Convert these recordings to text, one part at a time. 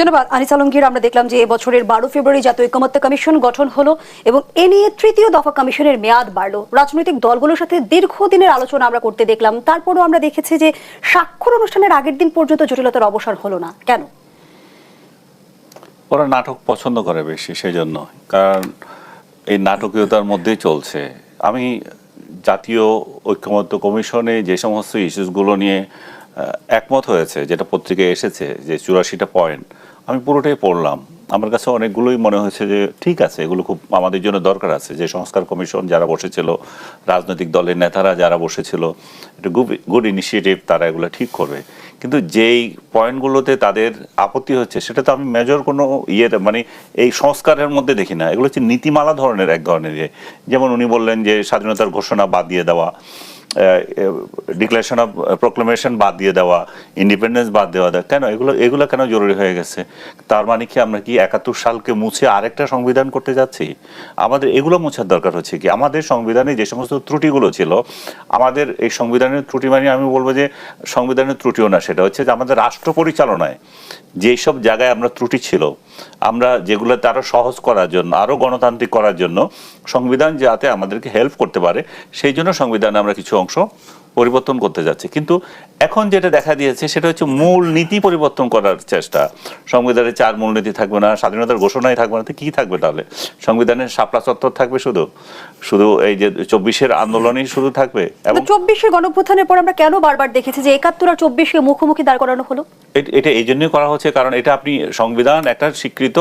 ধন্যবাদ। আনিস আলমগীর, আমরা দেখলাম যে এবছরের বারো ফেব্রুয়ারি জাতীয় ঐকমত্য কমিশন গঠন হলো এবং এ নিয়ে তৃতীয় দফা কমিশনের মেয়াদ বাড়লো। রাজনৈতিক দলগুলোর সাথে দীর্ঘদিনের আলোচনা আমরা করতে দেখলাম। তারপরও আমরা দেখেছি যে স্বাক্ষর অনুষ্ঠানের আগের দিন পর্যন্ত জটিলতার অবসান হলো না। কেন? ওরা নাটক পছন্দ করে বেশি সেই জন্য কারণ এই নাটকীয়তার মধ্যেই চলছে। আমি জাতীয় ঐক্যমত্য কমিশনে যে সমস্ত ইস্যুসগুলো নিয়ে একমত হয়েছে, যেটা পত্রিকায় এসেছে, যে চুরাশিটা পয়েন্ট আমি পুরোটাই পড়লাম। আমার কাছে অনেকগুলোই মনে হয়েছে যে, ঠিক আছে, এগুলো খুব আমাদের জন্য দরকার আছে। যে সংস্কার কমিশন যারা বসেছিল, রাজনৈতিক দলের নেতারা যারা বসেছিল, এটা গুড ইনিশিয়েটিভ তারা এগুলো ঠিক করবে। কিন্তু যেই পয়েন্টগুলোতে তাদের আপত্তি হচ্ছে, সেটা তো আমি মেজর কোনো ইয়ে মানে এই সংস্কারের মধ্যে দেখি না। এগুলো হচ্ছে নীতিমালা ধরনের এক ধরনের ইয়ে। যেমন উনি বললেন যে, স্বাধীনতার ঘোষণা বাদ দিয়ে দেওয়া। ডিক্লারেশন অফ প্রোক্লেমেশন বাদ দিয়ে দেওয়া ইন্ডিপেন্ডেন্স বাদ দেওয়া দেওয়া কেন? এগুলো এগুলো কেন জরুরি হয়ে গেছে? তার মানে কি আমরা কি একাত্তর সালকে মুছে আরেকটা সংবিধান করতে যাচ্ছি? আমাদের এগুলো মোছার দরকার হচ্ছে কি? আমাদের সংবিধানে যে সমস্ত ত্রুটিগুলো ছিল, আমাদের এই সংবিধানের ত্রুটি মানে আমি বলব যে সংবিধানের ত্রুটিও না, সেটা হচ্ছে যে আমাদের রাষ্ট্র পরিচালনায় যেসব জায়গায় আমরা ত্রুটি ছিল, আমরা যেগুলোতে আরও সহজ করার জন্য আরও গণতান্ত্রিক করার জন্য সংবিধান যাতে আমাদেরকে হেল্প করতে পারে, সেই জন্য সংবিধানে আমরা কিছু অংশ। পরিবর্তন করতে যাচ্ছে। কিন্তু এখন যেটা দেখা দিয়েছে সেটা হচ্ছে মূল নীতি পরিবর্তন করার চেষ্টা। সংবিধানের চার মূলনীতি থাকবে না স্বাধীনতার ঘোষণাই থাকবে না। কি থাকবে তাহলে? সংবিধানের শাপলা চত্বর থাকবে শুধু? শুধু এই যে চব্বিশের আন্দোলনই শুধু থাকবে? এবং চব্বিশের গণভ্যুত্থানের পর আমরা কেন বারবার দেখেছি যে একাত্তর আর চব্বিশকে মুখোমুখি দাঁড় করানো হলো? এটা এই জন্যই করা হচ্ছে কারণ এটা আপনি সংবিধান একটা স্বীকৃত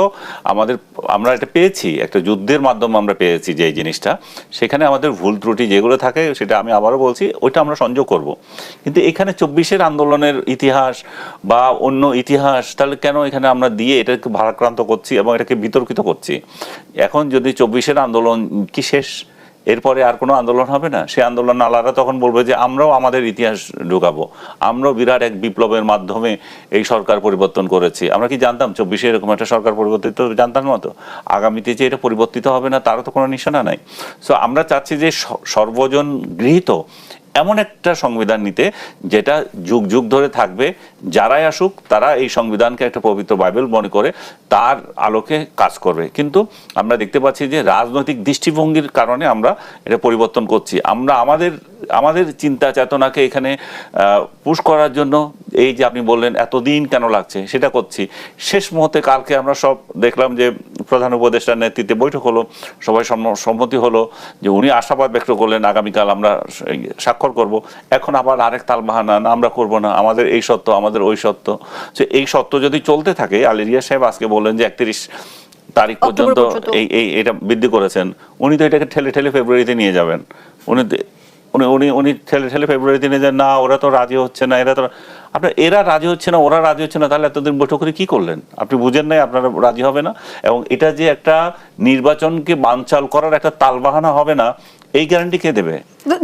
আমাদের আমরা এটা পেয়েছি একটা যুদ্ধের মাধ্যমে আমরা পেয়েছি যে এই জিনিসটা। সেখানে আমাদের ভুল ত্রুটি যেগুলো থাকে সেটা আমি আবারও বলছি ওইটা আমরা সংযোগ করব। কিন্তু এখানে চব্বিশের আন্দোলনের ইতিহাস বা অন্য ইতিহাস, তাহলে কেন এখানে আমরা দিয়ে এটাকে ভারাক্রান্ত করছি এবং এটাকে বিতর্কিত করছি? এখন যদি চব্বিশের আন্দোলন কি শেষ? এরপরে আর কোনো আন্দোলন হবে না? সে আন্দোলন আলাদা তখন বলবে যে, আমরাও আমাদের ইতিহাস ঢুকাবো। আমরাও বিরাট এক বিপ্লবের মাধ্যমে এই সরকার পরিবর্তন করেছি। আমরা কি জানতাম চব্বিশে এরকম একটা সরকার পরিবর্তিত? জানতাম না তো? আগামীতে যে এটা পরিবর্তিত হবে না, তারও তো কোনো নিশানা নাই। সো আমরা চাচ্ছি যে সর্বজন গৃহীত এমন একটা সংবিধান নিতে যেটা যুগ যুগ ধরে থাকবে। যারাই আসুক, তারা এই সংবিধানকে একটা পবিত্র বাইবেল মনে করে তার আলোকে কাজ করবে। কিন্তু আমরা দেখতে পাচ্ছি যে রাজনৈতিক দৃষ্টিভঙ্গির কারণে আমরা এটা পরিবর্তন করছি। আমরা আমাদের আমাদের চিন্তা চেতনাকে এখানে পুশ করার জন্য এই যে আপনি বললেন, এতদিন কেন লাগছে, সেটা করছি। শেষ মুহূর্তে কালকে আমরা সব দেখলাম যে প্রধান উপদেষ্টার নেতৃত্বে বৈঠক হলো, সবাই সম্ম- সম্মতি হলো যে উনি আশাবাদ ব্যক্ত করলেন, আগামীকাল আমরা স্বাক্ষর করব। এখন আবার আরেক তাল বাহানা আমরা করব না আমাদের এই সত্য আমাদের ওই সত্য। যে এই সত্য যদি চলতে থাকে আলিরিয়া সাহেব আজকে বললেন যে একত্রিশ তারিখ পর্যন্ত পর্যন্ত। এই এই এটা বৃদ্ধি করেছেন। উনি তো এটাকে ঠেলে ঠেলে ফেব্রুয়ারিতে নিয়ে যাবেন। উনি উনি উনি উনি ঠেলে ঠেলে ফেব্রুয়ারিতে নিয়ে যান না ওরা তো রাজি হচ্ছে না এরা তো আপনার এরা রাজি হচ্ছে না ওরা রাজি হচ্ছে না তাহলে এতদিন বৈঠক করে কি করলেন? আপনি বুঝেন নাই আপনারা রাজি হবে না? এবং এটা যে একটা নির্বাচনকে বানচাল করার একটা তালবাহানা হবে না এই গ্যারান্টি কে দেবে?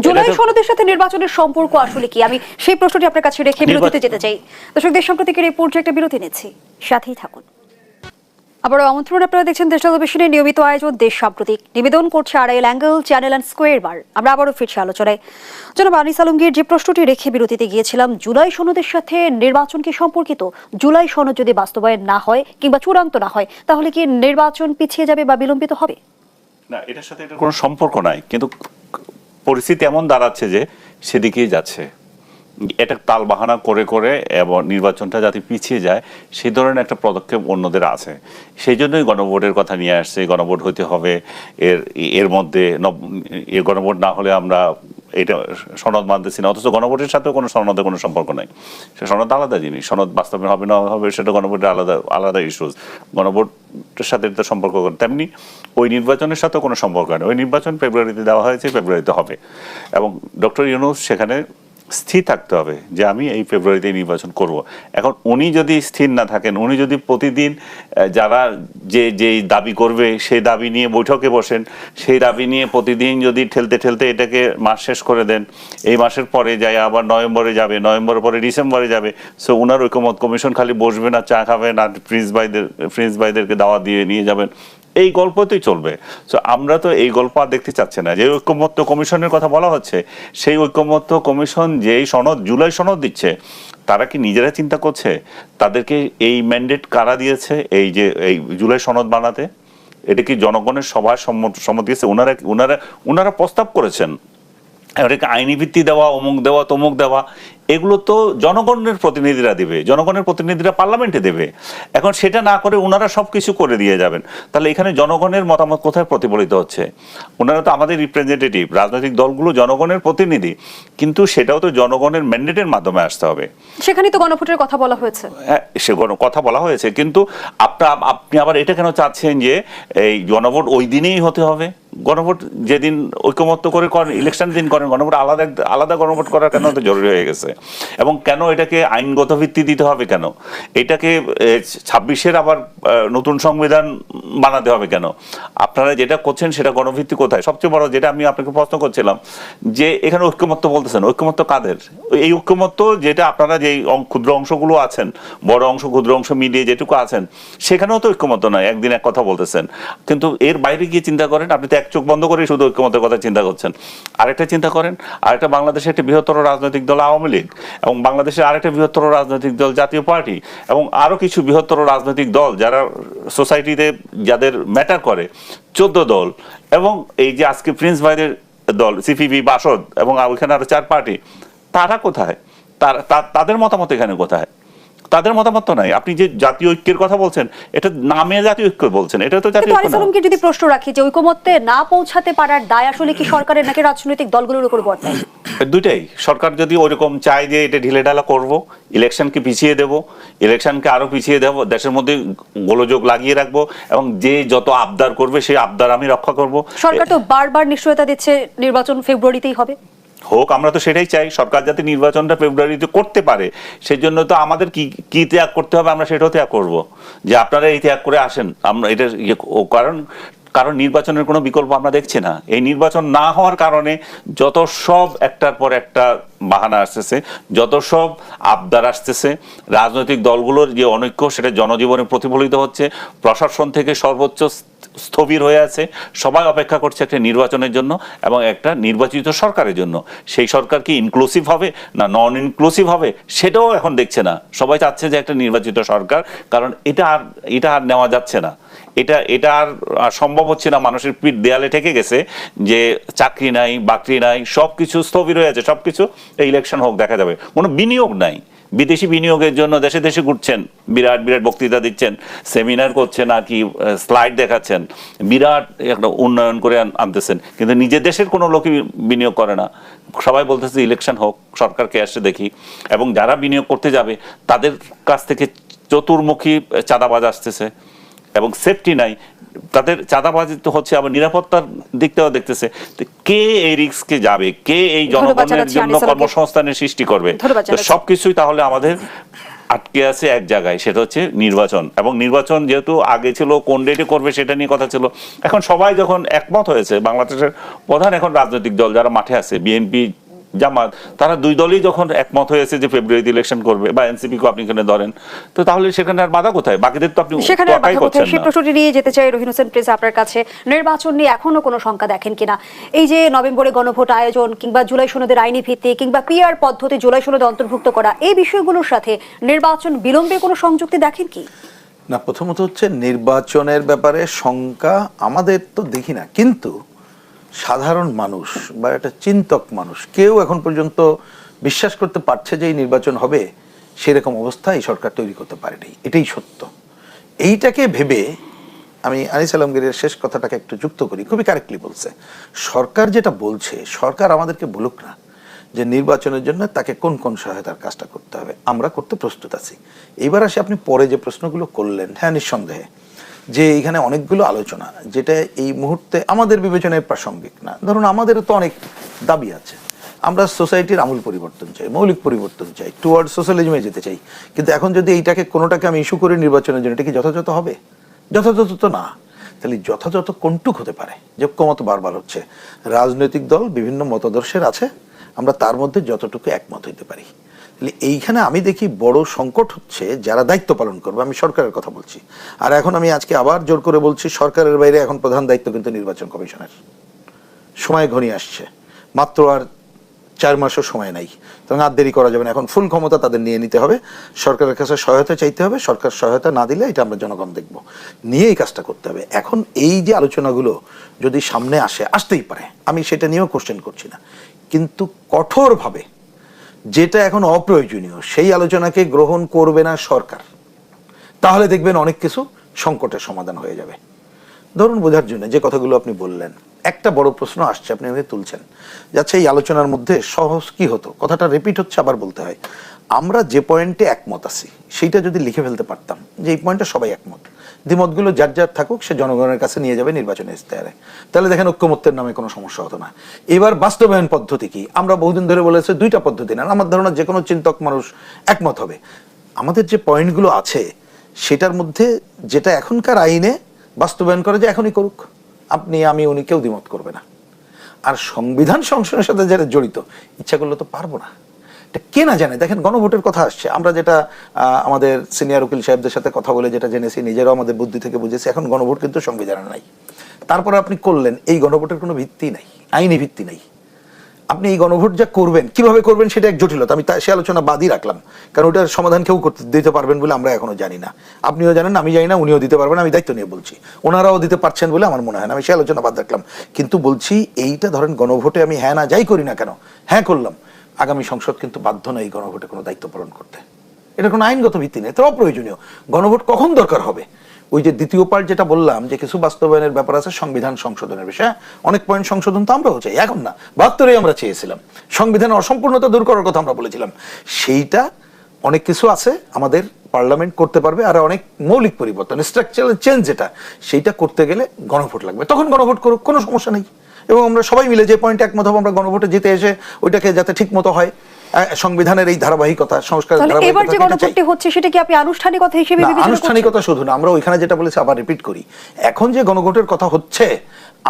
জুলাই সনদের সাথে নির্বাচনের সম্পর্ক আসলে কি? আমি সেই প্রশ্নটি আপনার কাছে রেখে বিরতিতে যেতে চাই। দর্শক দেশ সাম্প্রতিকের এই পর্যায়ে একটা বিরতি নিচ্ছি। সাথেই থাকুন। আবারও আমন্ত্রণ আপনারা দেখছেন দেশ টেলিভিশনের নিয়মিত আয়োজন দেশ সাম্প্রতিক। নিবেদন করছে Arail angle channel and square bar. আমরা আবারও ফিরছি আলোচনায়। জনাব আনিস আলমগীর যে প্রশ্নটি রেখে বিরতিতে গিয়েছিলাম জুলাই সনদের সাথে নির্বাচন কি সম্পর্কিত? জুলাই সনদ যদি বাস্তবায়ন না হয় কিংবা চূড়ান্ত না হয় তাহলে কি নির্বাচন পিছিয়ে যাবে বা বিলম্বিত হবে? না, এটার সাথে এটার কোনো সম্পর্ক নাই, কিন্তু পরিস্থিতি এমন দাঁড়াচ্ছে যে সেদিকেই যাচ্ছে। এটা তাল বাহানা করে করে এবং নির্বাচনটা যাতে পিছিয়ে যায় সেই ধরনের একটা পদক্ষেপ অন্যদের আছে। সেই জন্যই গণভোটের কথা নিয়ে আসছে, গণভোট হতে হবে, এর এর মধ্যে এ গণভোট না হলে আমরা এটা সনদ মানতেছি না, অথচ গণভোটের সাথেও কোনো সনদের কোনো সম্পর্ক নাই। সে সনদ আলাদা জিনিস, সনদ বাস্তবে হবে না হবে সেটা গণভোটের আলাদা আলাদা ইস্যুস গণভোটের সাথে তো সম্পর্ক তেমনি ওই নির্বাচনের সাথে কোনো সম্পর্ক নেই। ওই নির্বাচন ফেব্রুয়ারিতে দেওয়া হয়েছে, ফেব্রুয়ারিতে হবে। এবং ডক্টর ইউনুস সেখানে স্থির থাকতে হবে যে আমি এই ফেব্রুয়ারিতে নির্বাচন করব। এখন উনি যদি স্থির না থাকেন, উনি যদি প্রতিদিন যারা যে যেই দাবি করবে, সেই দাবি নিয়ে বৈঠকে বসেন, সেই দাবি নিয়ে প্রতিদিন যদি ঠেলতে ঠেলতে এটাকে মাস শেষ করে দেন, এই মাসের পরে যায়, আবার নভেম্বরে যাবে, নভেম্বরের পরে ডিসেম্বরে যাবে, সো উনার ঐকমত কমিশন খালি বসবে না, চা খাবে না প্রিন্স ভাইদের প্রিন্স ভাইদেরকে দাওয়া দিয়ে নিয়ে যাবেন। এই গল্পতেই চলবে। তো আমরা তো এই গল্প আর দেখতে চাচ্ছি না। যে ঐক্যমত্য কমিশনের কথা বলা হচ্ছে, সেই ঐক্যমত্য কমিশন যেই সনদ, জুলাই সনদ দিচ্ছে, তারা কি নিজেরা চিন্তা করছে? তাদেরকে এই ম্যান্ডেট কারা দিয়েছে? এই যে, এই জুলাই সনদ বানাতে? এটা কি জনগণের সভায় সম্মত দিয়েছে? ওনারা ওনারা ওনারা প্রস্তাব করেছেন। এটাকে আইনি ভিত্তি দেওয়া, অমুক দেওয়া, তমুক দেওয়া এগুলো তো জনগণের প্রতিনিধিরা দেবে জনগণের প্রতিনিধিরা পার্লামেন্টে দেবে। এখন সেটা না করে ওনারা সব কিছু করে দিয়ে যাবেন। তাহলে এখানে জনগণের মতামত কোথায় প্রতিফলিত হচ্ছে? ওনারা তো আমাদের রিপ্রেজেন্টেটিভ রাজনৈতিক দলগুলো জনগণের প্রতিনিধি কিন্তু সেটাও তো জনগণের ম্যান্ডেটের মাধ্যমে আসতে হবে। সেখানে তো গণভোটের কথা বলা হয়েছে। হ্যাঁ সে কথা বলা হয়েছে কিন্তু আপনার আপনি আবার এটা কেন চাচ্ছেন যে এই জনভোট ওই দিনেই হতে হবে? গণভোট যেদিন ঐকমত্য করে করেন ইলেকশন দিন করেন গণভোট আলাদা আলাদা গণভোট করার কেন তো জরুরি হয়ে গেছে? এবং কেন এটাকে আইনগত ভিত্তি দিতে হবে কেন? এটাকে ছাব্বিশের আবার নতুন সংবিধান বানাতে হবে কেন? আপনারা যেটা করছেন সেটা গণভিত্তি কোথায়? সবচেয়ে বড় যেটা আমি আপনাকে প্রশ্ন করছিলাম, যে এখানে ঐক্যমত্য বলতেছেন, ঐক্যমত্য কাদের? এই ঐক্যমত্য যেটা আপনারা যে ক্ষুদ্র অংশগুলো আছেন, বড় অংশ, ক্ষুদ্র অংশ মিলিয়ে যেটুকু আছেন, সেখানেও তো ঐক্যমত্য নয় একদিন এক কথা বলতেছেন। কিন্তু এর বাইরে গিয়ে চিন্তা করেন, আপনি তো এক চোখ বন্ধ করে শুধু ঐক্যমতের কথা চিন্তা করছেন। আরেকটা চিন্তা করেন, আরেকটা বাংলাদেশের একটি বৃহত্তর রাজনৈতিক দল আওয়ামী লীগ এবং বাংলাদেশের আরেকটা বৃহত্তর রাজনৈতিক দল জাতীয় পার্টি এবং আরও কিছু বৃহত্তর রাজনৈতিক দল যারা সোসাইটিতে যাদের ম্যাটার করে, চোদ্দ দল এবং এই যে আজকে প্রিন্স ভাইদের দল, সিপিবি, বাসদ এবং ওইখানে আরও চার পার্টি, তারা কোথায়? তার তাদের মতামত এখানে কোথায়? তাদের মতামত তো নাই। আপনি যে জাতীয় ঐক্যের কথা বলছেন এটা নামে জাতীয় ঐক্য বলছেন এটা তো জাতীয় ঐক্য যদি প্রশ্ন রাখি যে ঐকমত্যে না পৌঁছাতে পারার দায় আসলে কি সরকারের নাকি রাজনৈতিক দলগুলোর উপর বর্তায়? দুইটাই। সরকার যদি ওইরকম চায় যে এটা ঢিলে ঢালা করব ইলেকশনকে পিছিয়ে দেব ইলেকশনকে আরও পিছিয়ে দেব দেশের মধ্যে গোলযোগ লাগিয়ে রাখব এবং যে যত আবদার করবে সেই আবদার আমি রক্ষা করব। সরকার তো বারবার নিশ্চয়তা দিচ্ছে নির্বাচন ফেব্রুয়ারিতেই হবে। হোক, আমরা তো সেটাই চাই। সরকার যাতে নির্বাচনটা ফেব্রুয়ারিতে করতে পারে সেই জন্য তো আমাদের কি কি ত্যাগ করতে হবে, আমরা সেটাও ত্যাগ করব। যে আপনারা এই ত্যাগ করে আসেন, আমরা এটা ইয়ে কারণ কারণ নির্বাচনের কোনো বিকল্প আমরা দেখছি না। এই নির্বাচন না হওয়ার কারণে যত সব একটার পর একটা বাহানা আসতেছে, যত সব আবদার আসতেছে, রাজনৈতিক দলগুলোর যে অনৈক্য সেটা জনজীবনে প্রতিফলিত হচ্ছে, প্রশাসন থেকে সর্বোচ্চ স্থবির হয়ে আছে, সবাই অপেক্ষা করছে একটা নির্বাচনের জন্য এবং একটা নির্বাচিত সরকারের জন্য। সেই সরকার কি ইনক্লুসিভ হবে না নন ইনক্লুসিভ হবে সেটাও এখন দেখছে না। সবাই চাচ্ছে যে একটা নির্বাচিত সরকার, কারণ এটা আর এটা আর নেওয়া যাচ্ছে না। এটা এটা আর সম্ভব হচ্ছে না মানুষের পিঠ দেয়ালে ঠেকে গেছে যে চাকরি নাই, বাকরি নাই, সবকিছু স্থবির হয়ে আছে, সবকিছু এই ইলেকশন হোক, দেখা যাবে। কোনো বিনিয়োগ নাই। বিদেশি বিনিয়োগের জন্য দেশে দেশে ঘুরছেন, বিরাট বিরাট বক্তৃতা দিচ্ছেন সেমিনার করছেন আর কি স্লাইড দেখাচ্ছেন, বিরাট একটা উন্নয়ন করে আনতেছেন। কিন্তু নিজের দেশের কোনো লোকই বিনিয়োগ করে না। সবাই বলতেছে ইলেকশন হোক, সরকারকে আসে দেখি। এবং যারা বিনিয়োগ করতে যাবে, তাদের কাছ থেকে চতুর্মুখী চাঁদাবাজ আসতেছে। এবং সেফটি নাই। তাদের চাঁদাবাজি তো হচ্ছে আবার নিরাপত্তার দিকটাও দেখতেছে। কে এই রিস্কে যাবে? কে এই জনগণের জন্য কর্মসংস্থানের সৃষ্টি করবে? তো সবকিছুই তাহলে আমাদের আটকে আছে এক জায়গায় সেটা হচ্ছে নির্বাচন। এবং নির্বাচন যেহেতু আগে ছিল কোন ডেটে করবে সেটা নিয়ে কথা ছিল। এখন সবাই যখন একমত হয়েছে বাংলাদেশের প্রধান এখন রাজনৈতিক দল যারা মাঠে আছে বিএনপি জামাত তারা দুই দলই যখন একমত হয়েছে যে ফেব্রুয়ারিতে ইলেকশন করবে বা এনসিপি কে আপনি এখানে ধরেন তো তাহলে সেখানে আর বাধা কোথায়? বাকিদের তো আপনি সেখানে আর বাধা কোথায়? সেই প্রশ্নটি নিয়ে যেতে চাই রহিন হোসেন প্রিন্স আপনার কাছে। নির্বাচন নিয়ে এখনও কোনো শঙ্কা দেখেন কিনা? এই যে নভেম্বরে গণভোট আয়োজন কিংবা জুলাই সনদের আইনি ভিত্তি কিংবা পিআর পদ্ধতি জুলাই সনদে অন্তর্ভুক্ত করা এই বিষয়গুলোর সাথে নির্বাচন বিলম্বে কোনো সংযুক্তি দেখেন কি? না প্রথমত হচ্ছে নির্বাচনের ব্যাপারে শঙ্কা আমাদের তো দেখি না। কিন্তু সাধারণ মানুষ বা একটা চিন্তক মানুষ, কেউ এখন পর্যন্ত বিশ্বাস করতে পারছে যে এই নির্বাচন হবে, সেরকম অবস্থা এই সরকার তৈরি করতে পারেনি। এটাই সত্য। এইটাকে ভেবে আমি আনিস আলমগীরের শেষ কথাটাকে একটু যুক্ত করি, খুবই কারেক্টলি বলছে। সরকার যেটা বলছে, সরকার আমাদেরকে বলুক না যে নির্বাচনের জন্য তাকে কোন কোন সহায়তার কাজটা করতে হবে। আমরা করতে প্রস্তুত আছি। এইবার আসে আপনি পরে যে প্রশ্নগুলো করলেন হ্যাঁ নিঃসন্দেহে। যে এখানে অনেকগুলো আলোচনা, যেটা এই মুহূর্তে আমাদের বিবেচনায় প্রাসঙ্গিক না। ধরুন আমাদেরও তো অনেক দাবি আছে। আমরা সোসাইটির আমূল পরিবর্তন চাই, মৌলিক পরিবর্তন চাই টুয়ার্ড সোশ্যালিজমে যেতে চাই। কিন্তু এখন যদি এইটাকে, কোনোটাকে আমি ইস্যু করি নির্বাচনের জন্য, এটা কি যথাযথ হবে? যথাযথ তো না। তাহলে যথাযথ কোনটুক হতে পারে? যে ঐক্যমত বারবার হচ্ছে। রাজনৈতিক দল বিভিন্ন মতাদর্শের আছে, আমরা তার মধ্যে যতটুকু একমত হইতে পারি। এইখানে আমি দেখি বড় সংকট হচ্ছে যারা দায়িত্ব পালন করবে, আমি সরকারের কথা বলছি। আর এখন আমি আজকে আবার জোর করে বলছি, সরকারের বাইরে এখন প্রধান দায়িত্ব কিন্তু নির্বাচন কমিশনের। সময় ঘনিয়ে আসছে। মাত্র আর চার মাসও সময় নাই। তখন আর দেরি করা যাবে না। এখন ফুল ক্ষমতা তাদের নিয়ে নিতে হবে। সরকারের কাছে সহায়তা চাইতে হবে। সরকার সহায়তা না দিলে এটা আমরা জনগণ দেখব। নিয়ে এই কাজটা করতে হবে। এখন এই যে আলোচনাগুলো যদি সামনে আসে, আসতেই পারে। আমি সেটা নিয়েও কোশ্চেন করছি না। কিন্তু কঠোরভাবে যেটা এখন অপ্রয়োজনীয়, সেই আলোচনাকে গ্রহণ করবে না সরকার। তাহলে দেখবেন অনেক কিছু সংকটের সমাধান হয়ে যাবে। ধরুন বোঝার জন্য যে কথাগুলো আপনি বললেন, একটা বড় প্রশ্ন আসছে, আপনি আমাকে তুলছেন। যাচ্ছে এই আলোচনার মধ্যে সহজ কি হতো? কথাটা রিপিট হচ্ছে, আবার বলতে হয়। আমরা যে পয়েন্টে একমত আছি, সেইটা যদি লিখে ফেলতে পারতাম, যে এই পয়েন্টে সবাই একমত। দ্বিমতগুলো যার যার থাকুক, সে জনগণের কাছে নিয়ে যাবে নির্বাচনে ইস্তেহারে তাহলে দেখেন ঐক্যমত্যের নামে কোনো সমস্যা হতো না। এবার বাস্তবায়ন পদ্ধতি কি? আমরা বহুদিন ধরে বলেছি দুইটা পদ্ধতি না, আমার ধারণা যে কোনো চিন্তক মানুষ একমত হবে। আমাদের যে পয়েন্টগুলো আছে, সেটার মধ্যে যেটা এখনকার আইনে বাস্তবায়ন করে যে এখনই করুক। আপনি, আমি, উনি কেউ দ্বিমত করবে না। আর সংবিধান সংশোধনের সাথে যারা জড়িত, ইচ্ছা করলে তো পারব না। কে না জানে? দেখেন, গণভোটের কথা আসছে। আমরা যেটা আমাদের সিনিয়র উকিল সাহেবদের সাথে কথা বলে যেটা জেনেছি, নিজেরাও আমাদের বুদ্ধি থেকে বুঝেছি, এখন গণভোট কিন্তু সংবিধানে নাই। তারপরে আপনি করলেন, এই গণভোটের কোনো ভিত্তি নাই, আইনি ভিত্তি নাই। আপনি এই গণভোট যা করবেন, কীভাবে করবেন সেটা এক জটিলতা, আমি সে আলোচনা বাদই রাখলাম। কারণ ওটার সমাধান কেউ করতে, দিতে পারবেন বলে আমরা এখনও জানি না। আপনিও জানেন, আমি জানি না, উনিও দিতে পারবেন, আমি দায়িত্ব নিয়ে বলছি। ওনারাও দিতে পারছেন বলে আমার মনে হয় না, আমি সে আলোচনা বাদ রাখলাম। কিন্তু বলছি, এইটা ধরেন গণভোটে আমি হ্যাঁ না, যাই করি না কেন? হ্যাঁ করলাম। আগামী সংসদ কিন্তু বাধ্য নয় এই গণভোটে কোনো দায়িত্ব পালন করতে। এটা কোনো আইনগত ভিত্তি নেই এটা অপ্রয়োজনীয়। গণভোট কখন দরকার হবে? ওই যে দ্বিতীয় পার্ট যেটা বললাম, যে কিছু বাস্তবায়নের ব্যাপার আছে, সংবিধান সংশোধনের বিষয়ে, অনেক পয়েন্ট সংশোধন তো আমরাও চাই, এখন না বাহাত্তরে আমরা চেয়েছিলাম। সংবিধানের অসম্পূর্ণতা দূর করার কথা আমরা বলেছিলাম। সেইটা অনেক কিছু আছে, আমাদের পার্লামেন্ট করতে পারবে, আর অনেক মৌলিক পরিবর্তন স্ট্রাকচারাল চেঞ্জ যেটা, সেইটা করতে গেলে গণভোট লাগবে। তখন গণভোট করুক, কোনো সমস্যা নেই। এবং আমরা সবাই মিলে যে পয়েন্টে একমত হব আমরা গণভোটে জিতে এসে ওইটাকে যাতে ঠিক মতো হয় সংবিধানের এই ধারাবাহিকতা সংস্কার এবার যে গণভোটটি হচ্ছে সেটা কি আপনি আনুষ্ঠানিকতা হিসেবে? আনুষ্ঠানিকতা শুধু না আমরা ওইখানে যেটা বলেছি আবার রিপিট করি। এখন যে গণভোটের কথা হচ্ছে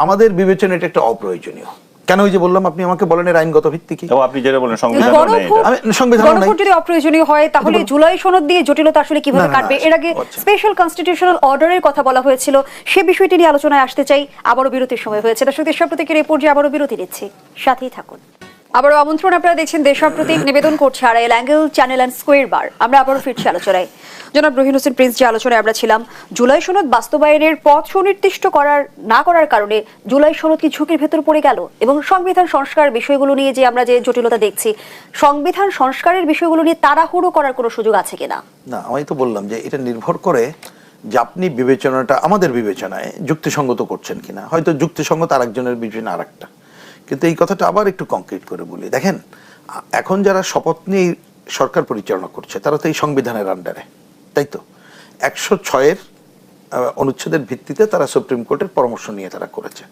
আমাদের বিবেচনা এটা একটা অপ্রয়োজনীয়। কেন ওই যে বললাম আপনি আমাকে বলেন এর আইনগত ভিত্তি কি? আপনি যেটা বলেন সংবিধান গণভোট আমি সংবিধান নাই। গণভোট যদি অপ্রয়োজনীয় হয় তাহলে জুলাই সনদ দিয়ে জটিলতা আসলে কীভাবে কাটবে? এর আগে। স্পেশাল কনস্টিটিউশনাল অর্ডারের কথা বলা হয়েছিল সে বিষয়টি নিয়ে আলোচনায় আসতে চাই। আবারও বিরতির সময় হয়েছে। দর্শক দেশ প্রতীকের এই পর্যায়ে আবারও বিরতি নিচ্ছি। সাথেই থাকুন। আবারও আমন্ত্রণ আপনারা দেখছেন দেশ প্রতীক নিবেদন করছে Arail angle channel and square bar আমরা আবারও ফিরছি আলোচনায়। জনাব রহিন হোসেন প্রিন্স যে আলোচনায় আমরা ছিলাম, জুলাই সনদ বাস্তবায়নের পথ সুনির্দিষ্ট করার, না করার কারণে জুলাই সনদ কি ঝুঁকির ভেতর পড়ে গেল এবং সংবিধান সংস্কার বিষয়গুলো নিয়ে যে আমরা যে জটিলতা দেখছি, সংবিধান সংস্কারের বিষয়গুলো নিয়ে তাড়াহুড়ো করার কোনো সুযোগ আছে কিনা না? আমি তো বললাম যে এটা নির্ভর করে যে আপনি বিবেচনাটা আমাদের বিবেচনায় যুক্তিসঙ্গত করছেন কিনা। হয়তো যুক্তিসঙ্গত আরেকজনের বিবেচনা আরেকটা। কিন্তু এই কথাটা আবার একটু কংক্রিট করে বলি। দেখেন, এখন যারা শপথ নিয়ে সরকার পরিচালনা করছে, তারা তো এই সংবিধানের আন্ডারে তাই তো? একশো ছয়ের অনুচ্ছেদের ভিত্তিতে তারা সুপ্রিম কোর্টের পরামর্শ নিয়ে তারা করেছে।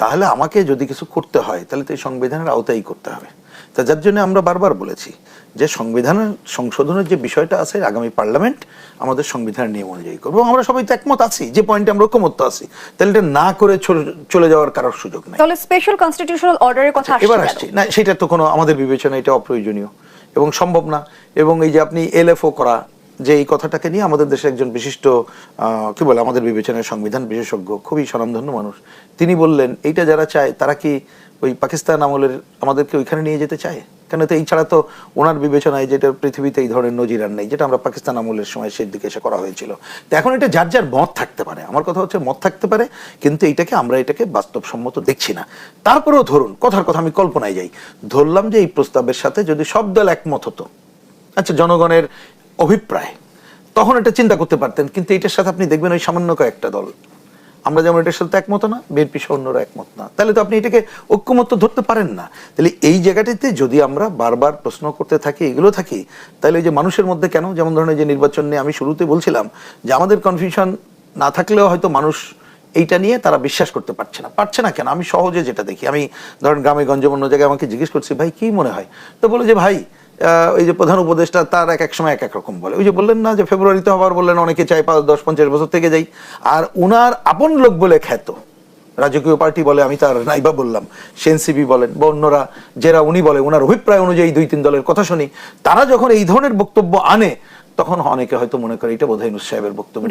তাহলে আমাকে যদি কিছু করতে হয়, তাহলে তো এই সংবিধানের আওতায় করতে হবে। তা যার জন্য আমরা বারবার বলেছি যে সংবিধানের সংশোধনের যে বিষয়টা আছে আগামী পার্লামেন্ট আমাদের সংবিধানের নিয়ম অনুযায়ী করব আমরা সবাই তো একমত আছি যে পয়েন্টে আমরা ঐক্যমত্য আছি। তাহলে এটা না করে চলে- যাওয়ার কারোর সুযোগ নেই। তাহলে স্পেশাল কনস্টিটিউশনাল অর্ডারের কথা এবার? আসছি। না সেটা তো কোনো আমাদের বিবেচনা এটা অপ্রয়োজনীয় এবং সম্ভব না। এবং এই যে আপনি এলএফও করা যে এই কথাটাকে নিয়ে আমাদের দেশে একজন বিশিষ্ট আহ, কি বলে আমাদের বিবেচনায় সংবিধান বিশেষজ্ঞ খুবই স্বনামধন্য মানুষ। তিনি বললেন এইটা যারা চায় তারা কি ওই পাকিস্তান আমলের আমাদেরকে ওইখানে নিয়ে যেতে চায়? কেন তো এই ছাড়া তো ওনার বিবেচনায় যেটা পৃথিবীতে এই ধরনের নজির আর নেই, যেটা আমরা পাকিস্তান আমলের সময় সেই দিকে এসে করা হয়েছিল। তো এখন এটা যার যার মত থাকতে পারে, আমার কথা হচ্ছে মত থাকতে পারে, কিন্তু এইটাকে আমরা এটাকে বাস্তবসম্মত দেখছি না। তারপরেও ধরুন, কথার কথা আমি কল্পনায় যাই, ধরলাম যে এই প্রস্তাবের সাথে যদি সব দল একমত হতো আচ্ছা জনগণের অভিপ্রায়, তখন এটা চিন্তা করতে পারতেন, কিন্তু এটার সাথে আপনি দেখবেন ওই সামান্য কয়েকটা দল। আমরা যেমন এটার সাথে একমত না, বিএনপি সহ অন্যরা একমত না। তাহলে তো আপনি এটাকে ঐক্যমত্য ধরতে পারেন না। তাহলে এই জায়গাটিতে যদি আমরা বারবার প্রশ্ন করতে থাকি, এগুলো থাকি, তাহলে যে মানুষের মধ্যে কেন, যেমন ধরনের যে নির্বাচন নিয়ে আমি শুরুতে বলছিলাম, যে আমাদের কনফিউশন না থাকলেও হয়তো মানুষ এইটা নিয়ে তারা বিশ্বাস করতে পারছে না। পারছে না কেন? আমি সহজে যেটা দেখি। আমি ধরেন গ্রামে গঞ্জে অন্য জায়গায় আমাকে জিজ্ঞেস করছি, ভাই, কি মনে হয়? তো বলে যে, ভাই ওই যে প্রধান উপদেষ্টা তার এক এক সময় এক এক রকম বলে। ওই যে বললেন না যে ফেব্রুয়ারিতে আবার বললেন অনেকে চাই পাঁচ দশ পঞ্চাশ বছর থেকে যাই। আর উনার আপন লোক বলে খ্যাত। রাজকীয় পার্টি বলে আমি তার নাইবা বললাম। সেনসিবি বলেন বা অন্যরা যারা উনি বলে ওনার অভিপ্রায় অনুযায়ী দুই তিন দলের কথা শুনি। তারা যখন এই ধরনের বক্তব্য আনে তখন অনেকে হয়তো মনে করে এটা বোধহয় ইউনুস সাহেবের বক্তব্য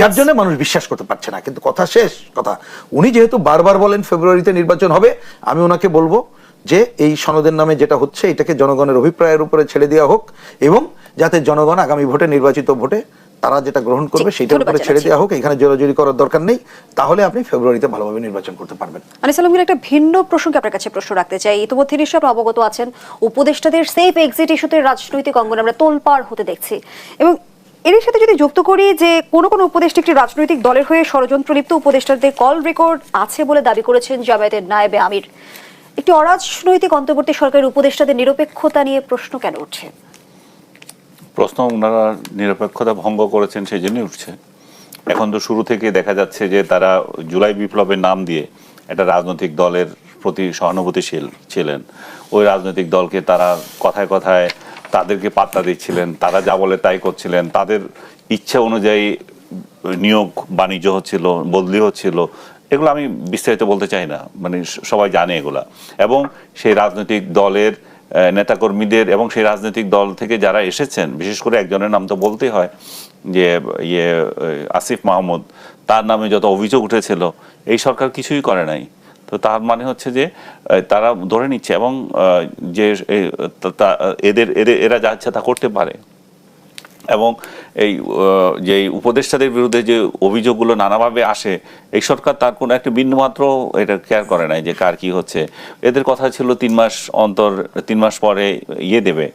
যার জন্য মানুষ বিশ্বাস করতে পারছে না। কিন্তু কথা শেষ কথা। উনি যেহেতু বারবার বলেন ফেব্রুয়ারিতে নির্বাচন হবে আমি ওনাকে বলব যে এই সনদের নামে যেটা হচ্ছে এটাকে জনগণের অভিপ্রায়ের উপরে ছেড়ে দেওয়া হোক এবং যাতে জনগণ আগামী ভোটে নির্বাচিত ভোটে তারা যেটা গ্রহণ করবে সেটার উপরে ছেড়ে দেওয়া হোক এখানে জোরাজুরি করার দরকার নেই তাহলে আপনি ফেব্রুয়ারিতে ভালোভাবে নির্বাচন করতে পারবেন। আনিস আলমগীর একটা ভিন্ন প্রসঙ্গে আপনার কাছে প্রশ্ন রাখতে চাই। ইতিমধ্যে নিশ্চয় আপনি অবগত আছেন উপদেষ্টাদের সেফ এক্সিট ইস্যুতে রাজনৈতিক অঙ্গনে আমরা তোলপাড় হতে দেখছি। এবং এর সাথে যদি যুক্ত করি যে কোনো কোনো উপদেষ্টা একটি রাজনৈতিক দলের হয়ে ষড়যন্ত্র লিপ্ত উপদেষ্টাদের কল রেকর্ড আছে বলে দাবি করেছেন জামায়াতের নায়েবে আমির। একটি অরাজনৈতিক অন্তর্বর্তী সরকারের উপদেষ্টাদের নিরপেক্ষতা নিয়ে প্রশ্ন কেন উঠছে? প্রশ্ন ওনারা নিরপেক্ষতা ভঙ্গ করেছেন সেই জন্যই উঠছে। এখন তো শুরু থেকে দেখা যাচ্ছে যে তারা জুলাই বিপ্লবের নাম দিয়ে একটা রাজনৈতিক দলের প্রতি সহানুভূতিশীল ছিলেন। ওই রাজনৈতিক দলকে তারা কথায় কথায় তাদেরকে পাত্তা দিচ্ছিলেন, তারা যা বলে তাই করছিলেন, তাদের ইচ্ছা অনুযায়ী নিয়োগ বাণিজ্য হচ্ছিল, বদলি হচ্ছিল এগুলো আমি বিস্তারিত বলতে চাই না। মানে সবাই জানে এগুলা। এবং সেই রাজনৈতিক দলের নেতাকর্মীদের এবং সেই রাজনৈতিক দল থেকে যারা এসেছেন, বিশেষ করে একজনের নাম তো বলতেই হয় যে ইয়ে আসিফ মাহমুদ, তার নামে যত অভিযোগ উঠেছিল, এই সরকার কিছুই করে নাই। তো তার মানে হচ্ছে যে তারা ধরে নিচ্ছে এবং যে এদের, এরা যা ইচ্ছা তা করতে পারে। এবং এই যে উপদেষ্টাদের বিরুদ্ধে যে অভিযোগগুলো নানাভাবে আসে, এই সরকার তার কোনো একটা বিন্দুমাত্র এটা কেয়ার করে নাই যে কার কি হচ্ছে। এদের কথা ছিল তিন মাস অন্তর, তিন মাস পরে ইয়ে দেবে।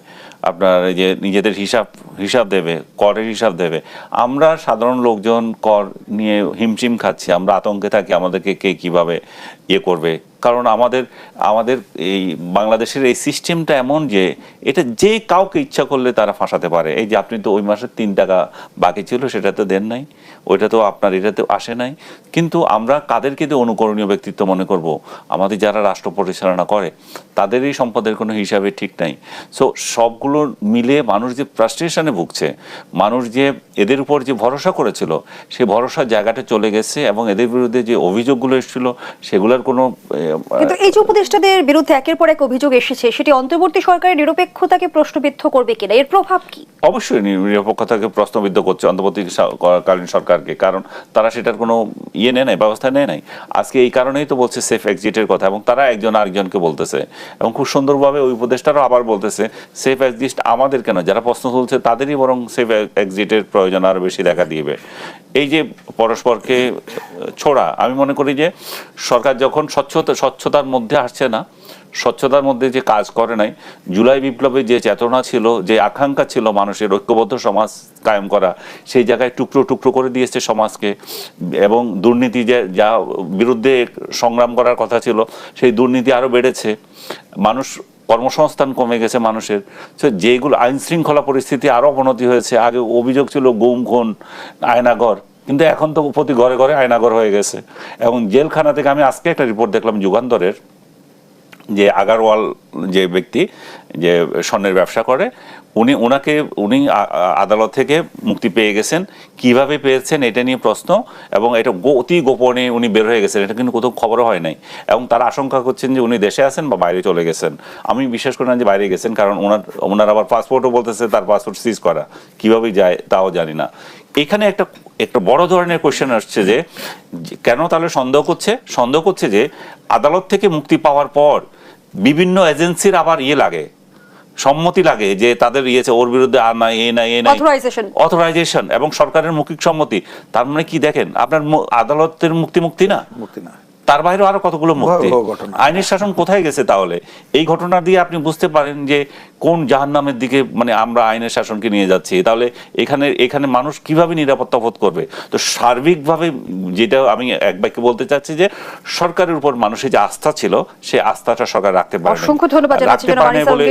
আপনার এই যে নিজেদের হিসাব হিসাব দেবে, করের হিসাব দেবে। আমরা সাধারণ লোকজন কর নিয়ে হিমশিম খাচ্ছি, আমরা আতঙ্কে থাকি আমাদেরকে কে কীভাবে ইয়ে করবে। কারণ আমাদের আমাদের এই বাংলাদেশের এই সিস্টেমটা এমন যে, এটা যে কাউকে ইচ্ছা করলে তারা ফাঁসাতে পারে। এই যে আপনি তো ওই মাসের তিন টাকা বাকি ছিল, সেটা তো দেন নাই, ওইটা তো আপনার এটাতে আসে নাই। কিন্তু আমরা কাদেরকে দিয়ে অনুকরণীয় ব্যক্তিত্ব মনে করব? আমাদের যারা রাষ্ট্র পরিচালনা করে, তাদেরই সম্পদের কোনো হিসাবে ঠিক নাই। সো সবগুলো মিলে মানুষ যে ফ্রাস্ট্রেশনে ভুগছে মানুষ যে এদের উপর যে ভরসা করেছিল সেই ভরসার জায়গাটা চলে গেছে এবং এদের বিরুদ্ধে যে অভিযোগগুলো এসেছিল সেগুলোর কোনো কিন্তু এই যে উপদেষ্টাদের বিরুদ্ধে একের পর এক অভিযোগ এসেছে সেটি অন্তর্বর্তী সরকারের নিরপেক্ষতাকে প্রশ্নবিদ্ধ করবে কিনা? এর প্রভাব কি? অবশ্যই নিরপেক্ষতাকে প্রশ্নবিদ্ধ করছে অন্তর্বর্তীকালীন সরকারকে কারণ তারা সেটার কোনো ইয়ে নেয় নাই ব্যবস্থা নেয় নাই। আজকে এই কারণেই তো বলছে সেফ এক্সিটের কথা এবং তারা একজন আরেকজনকে বলতেছে। এবং খুব সুন্দরভাবে ওই উপদেষ্টারও আবার বলতেছে সেফ এক্সিট আমাদের কেন? যারা প্রশ্ন তুলছে তাদেরই বরং সেফ এক্সিটের প্রয়োজন আরও বেশি দেখা দিবে। এই যে পরস্পরকে ছোড়া, আমি মনে করি যে সরকার যখন স্বচ্ছতা, স্বচ্ছতার মধ্যে আসছে না, স্বচ্ছতার মধ্যে যে কাজ করে নাই, জুলাই বিপ্লবে যে চেতনা ছিল, যে আকাঙ্ক্ষা ছিল মানুষের ঐক্যবদ্ধ সমাজ কায়েম করা, সেই জায়গায় টুকরো টুকরো করে দিয়েছে সমাজকে। এবং দুর্নীতি যে, যা বিরুদ্ধে সংগ্রাম করার কথা ছিল, সেই দুর্নীতি আরও বেড়েছে। মানুষ কর্মসংস্থান কমে গেছে মানুষের। তো যেগুলো আইন শৃঙ্খলা পরিস্থিতি আরও অবনতি হয়েছে, আগে অভিযোগ ছিল গুম, খুন, আয়নাঘর, কিন্তু এখন তো প্রতি ঘরে ঘরে আয়নাঘর হয়ে গেছে। এবং জেলখানা থেকে আমি আজকে একটা রিপোর্ট দেখলাম যুগান্তরের। যে আগারওয়াল যে ব্যক্তি, যে স্বর্ণের ব্যবসা করে, উনি ওনাকে উনি আদালত থেকে মুক্তি পেয়ে গেছেন। কীভাবে পেয়েছেন এটা নিয়ে প্রশ্ন, এবং এটা অতি গোপনে উনি বের হয়ে গেছেন, এটা কিন্তু কোথাও খবরও হয় নাই। এবং তারা আশঙ্কা করছেন যে উনি দেশে আছেন বা বাইরে চলে গেছেন। আমি বিশ্বাস করি না যে বাইরে গেছেন, কারণ ওনার ওনার আবার পাসপোর্টও বলতেছে তার পাসপোর্ট সিজ করা। কীভাবে যায় তাও জানি না। এখানে একটা একটা বড় ধরনের কোয়েশ্চেন আসছে যে কেন তাহলে সন্দেহ করছে? সন্দেহ করছে যে আদালত থেকে মুক্তি পাওয়ার পর বিভিন্ন এজেন্সির আবার ইয়ে লাগে সম্মতি লাগে যে তাদের ইয়েছে ওর বিরুদ্ধে আর নাই এ না এ নাই। অথরাইজেশন এবং সরকারের মুখিক সম্মতি। তার মানে কি দেখেন আপনার মু- আদালতের মুক্তি মুক্তি না? মুক্তি না। তার বাইরে আরও কতগুলো মুক্তি? ঘটনা। আইনের শাসন কোথায় গেছে তাহলে? এই ঘটনা দিয়ে আপনি বুঝতে পারেন যে কোন জাহান্নামের দিকে মানে আমরা আইনের শাসনকে নিয়ে যাচ্ছি। তাহলে এখানে এখানে মানুষ কীভাবে নিরাপত্তা বোধ করবে? তো সার্বিকভাবে যেটা আমি এক বাক্যে বলতে চাচ্ছি যে সরকারের উপর মানুষের যে আস্থা ছিল সেই আস্থাটা সরকার রাখতে পারে অসংখ্য ধন্যবাদ জানাচ্ছি রাখতে জনাব পারে বলে